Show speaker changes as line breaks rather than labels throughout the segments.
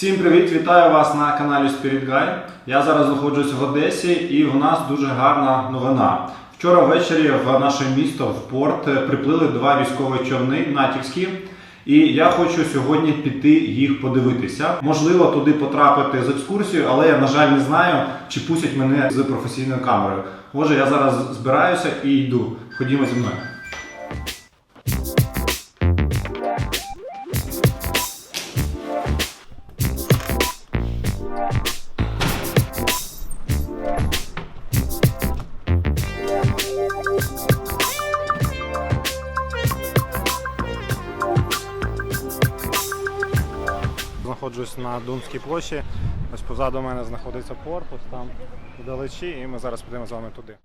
Всім привіт! Вітаю вас на каналі Spirit Guy. Я зараз знаходжусь в Одесі і в нас дуже гарна новина. Вчора ввечері в наше місто в порт приплили два військові човни натівські. І я хочу сьогодні піти їх подивитися. Можливо, туди потрапити з екскурсією, але я, на жаль, не знаю, чи пустять мене з професійною камерою. Отже, я зараз збираюся і йду. Ходімо зі мною. Знаходжусь на Думській площі. Ось позаду мене знаходиться порт, ось там вдалечі, і ми зараз підемо з вами туди.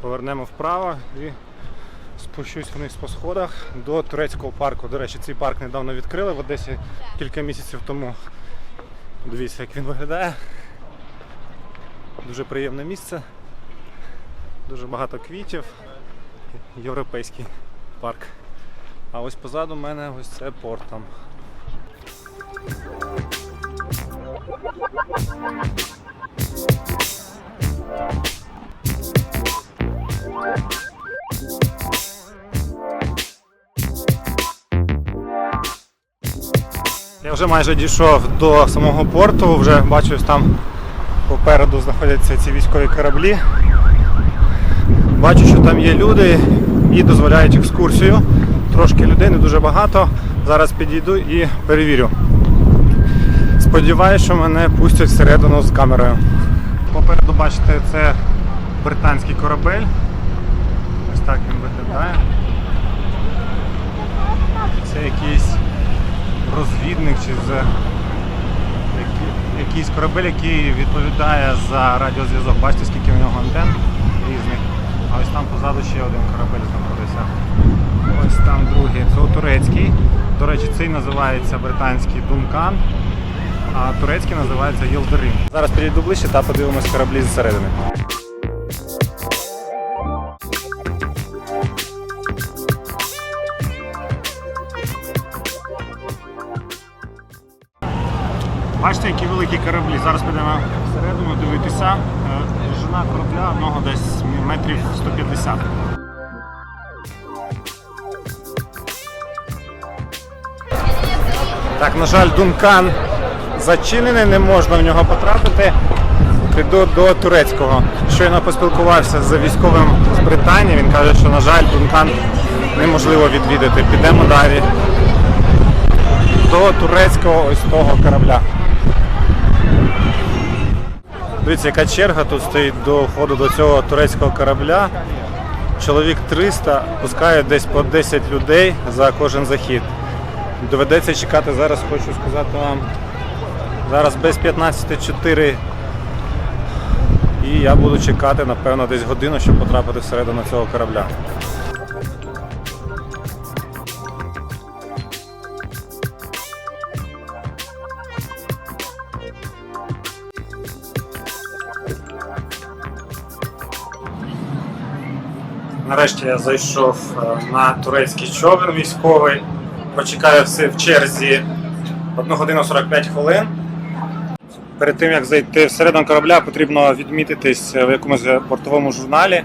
Повернемо вправо і спущусь вниз по сходах до турецького парку. До речі, цей парк недавно відкрили в Одесі кілька місяців тому. Дивіться, як він виглядає. Дуже приємне місце. Дуже багато квітів. Європейський парк. А ось позаду мене ось це порт там. Вже майже дійшов до самого порту, вже бачу, там попереду знаходяться ці військові кораблі. Бачу, що там є люди і дозволяють екскурсію. Трошки людей, не дуже багато. Зараз підійду і перевірю. Сподіваюсь, що мене пустять всередину з камерою. Попереду бачите, це британський корабель. Ось так він виглядає. Це якийсь розвідник чи за якийсь корабель, який відповідає за радіозв'язок. Бачите, скільки в нього антен різних. А ось там позаду ще один корабель знаходиться. Ось там другий. Це турецький. До речі, цей називається британський Дункан, а турецький називається Єлдерим. Зараз підійду ближче та подивимось кораблі зсередини. Бачите, які великі кораблі. Зараз підемо всередину дивитися. Е, Довжина корабля одного десь метрів 150. Так, на жаль, Дункан зачинений, не можна в нього потрапити. Піду до турецького. Щойно поспілкувався з військовим з Британії. Він каже, що, на жаль, Дункан неможливо відвідати. Підемо далі до турецького ось того корабля. Дивіться, яка черга тут стоїть до входу до цього турецького корабля. Чоловік 300 пускає десь по 10 людей за кожен захід. Доведеться чекати зараз, хочу сказати вам. Зараз без 15.4 і я буду чекати, напевно, десь годину, щоб потрапити всередину цього корабля. Нарешті я зайшов е, на турецький човен військовий. Почекаю все в черзі 1 годину 45 хвилин. Перед тим як зайти всередину корабля, потрібно відмітитись в якомусь портовому журналі.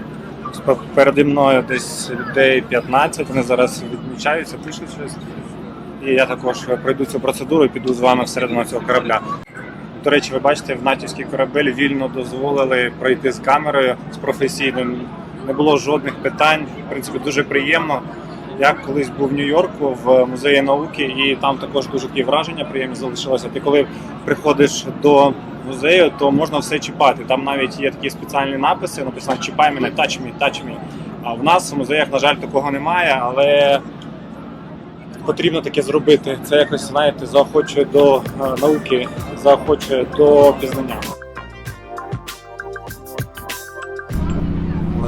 Переді мною десь людей 15, вони зараз відмічаються, пишуть щось. І я також пройду цю процедуру і піду з вами всередину цього корабля. До речі, ви бачите, в натівський корабель вільно дозволили пройти з камерою з професійним. Не було жодних питань. В принципі, дуже приємно. Я колись був в Нью-Йорку в музеї науки, і там також дуже такі враження приємні залишилося. Ти коли приходиш до музею, то можна все чіпати. Там навіть є такі спеціальні написи, написано чіпай мене, touch me, touch me. А в нас в музеях, на жаль, такого немає, але потрібно таке зробити. Це якось, знаєте, заохочує до е, науки, заохочує до пізнання.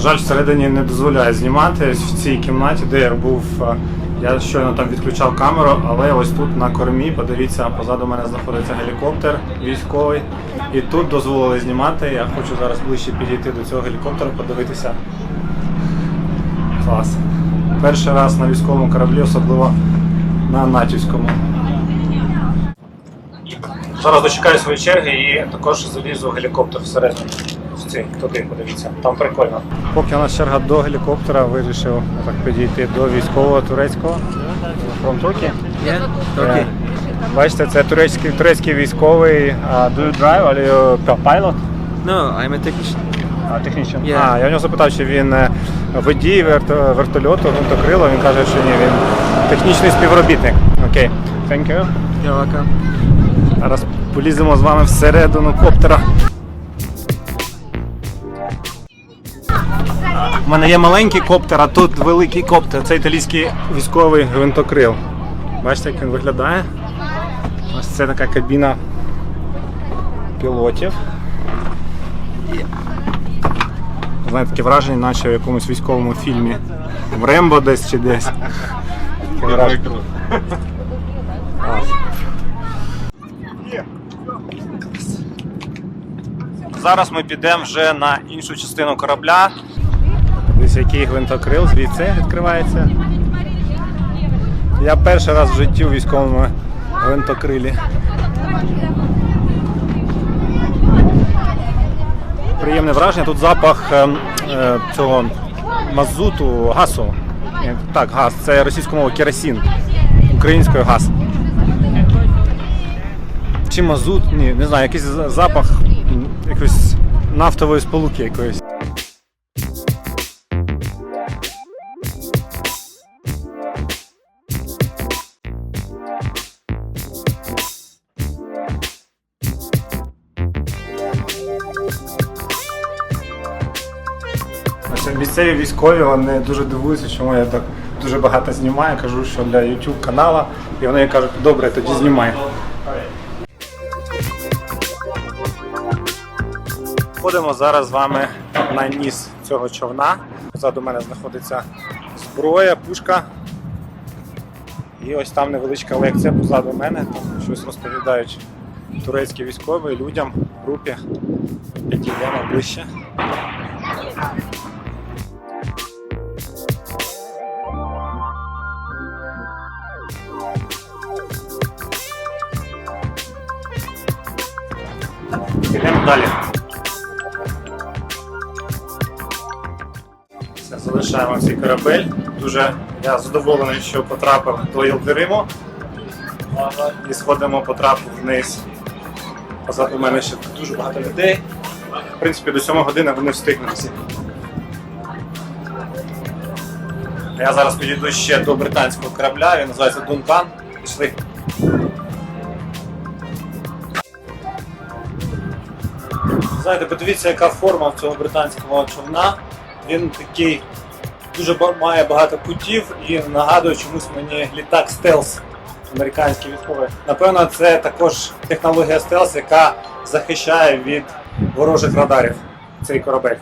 Жаль, всередині не дозволяє знімати в цій кімнаті, де я був. е, Я щойно там відключав камеру, але ось тут на кормі, подивіться, позаду мене знаходиться гелікоптер військовий. І тут дозволили знімати. Я хочу зараз ближче підійти до цього гелікоптера, подивитися. Клас. Перший раз на військовому кораблі, особливо на натівському. Зараз дочекаю своєї черги і також залізу в гелікоптер всередину. Цей, туди, подивіться, там прикольно. Поки у нас черга до гелікоптера, вирішив так підійти до військового турецького from Turkey.
Yeah,
Е, Бачите, це турецький, турецький військовий. Uh, do you drive? Are you pilot?
No, I'm a technician.
А, технічно.
Yeah.
А, я в нього запитав, чи він е, водій верто- вертольоту, гвинтокрила. Він каже, що ні, він технічний співробітник. Окей. Thank you.
You're welcome.
Зараз поліземо з вами всередину коптера. У мене є маленький коптер, а тут великий коптер. Це італійський військовий гвинтокрил. Бачите, як він виглядає? Ось це така кабіна пілотів. Знаєте, таке враження, наче в якомусь військовому фільмі. В Рембо десь чи десь. Зараз ми підемо вже на іншу частину корабля. Десь який гвинтокрил звідси відкривається. Я перший раз в житті у військовому гвинтокрилі. Приємне враження. Тут запах е, е, цього мазуту, газу. Так, газ. Це російською мовою керосин. Українською газ. Чи мазут? Ні, не знаю, якийсь запах якоїсь нафтової сполуки якоїсь. Місцеві військові вони дуже дивуються, чому я так дуже багато знімаю. Кажу, що для YouTube канала. І вони кажуть, добре, тоді знімай. Ходимо зараз з вами на ніс цього човна. Позаду мене знаходиться зброя, пушка. І ось там невеличка лекція позаду мене. Там щось розповідають турецькі військові людям групі. Підійдемо ближче. Далі. Залишаємо цей корабель. Дуже я задоволений, що потрапив до Єлдериму. І сходимо, потрапив вниз. Позаду мене ще дуже багато людей. В принципі, до 7 години вони встигнуть всі. Я зараз підійду ще до британського корабля, він називається Дункан. Пішли. Знаєте, подивіться, яка форма в цього британського човна. Він такий дуже має багато кутів і нагадує чомусь мені літак стелс американський військовий. Напевно, це також технологія стелс, яка захищає від ворожих радарів цей корабель.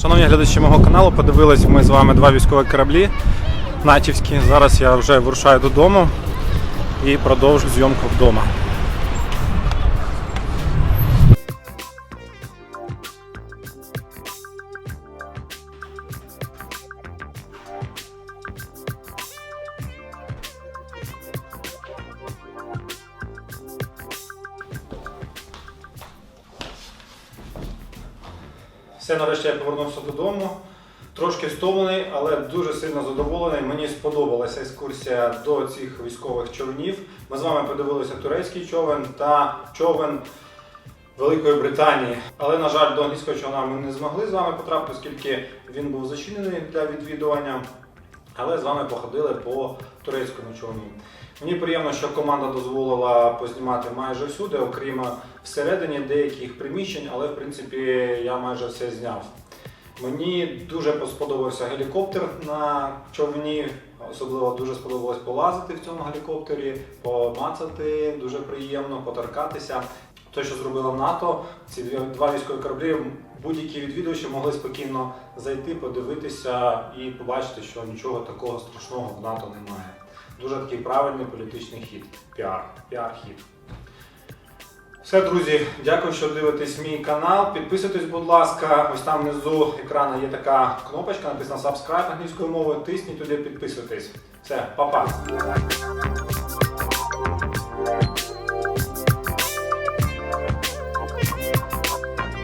Шановні глядачі мого каналу, подивились ми з вами два військові кораблі натівські. Зараз я вже вирушаю додому і продовжу зйомку вдома. Все, нарешті я повернувся додому. Трошки стомлений, але дуже сильно задоволений. Мені сподобалася екскурсія до цих військових човнів. Ми з вами подивилися турецький човен та човен Великої Британії. Але, на жаль, до англійського човна ми не змогли з вами потрапити, оскільки він був зачинений для відвідування. Але з вами походили по турецькому човні. Мені приємно, що команда дозволила познімати майже всюди, окрім всередині деяких приміщень, але в принципі я майже все зняв. Мені дуже сподобався гелікоптер на човні. Особливо дуже сподобалось полазити в цьому гелікоптері, помацати, дуже приємно, поторкатися. Те, що зробило НАТО, ці два військові кораблі, будь-які відвідувачі могли спокійно зайти, подивитися і побачити, що нічого такого страшного в НАТО немає. Дуже такий правильний політичний хід. Піар. Піар-хід. Все, друзі, дякую, що дивитесь мій канал. Підписуйтесь, будь ласка. Ось там внизу екрану є така кнопочка, написана subscribe англійською мовою. Тисніть туди, підписуйтесь. Все, па-па.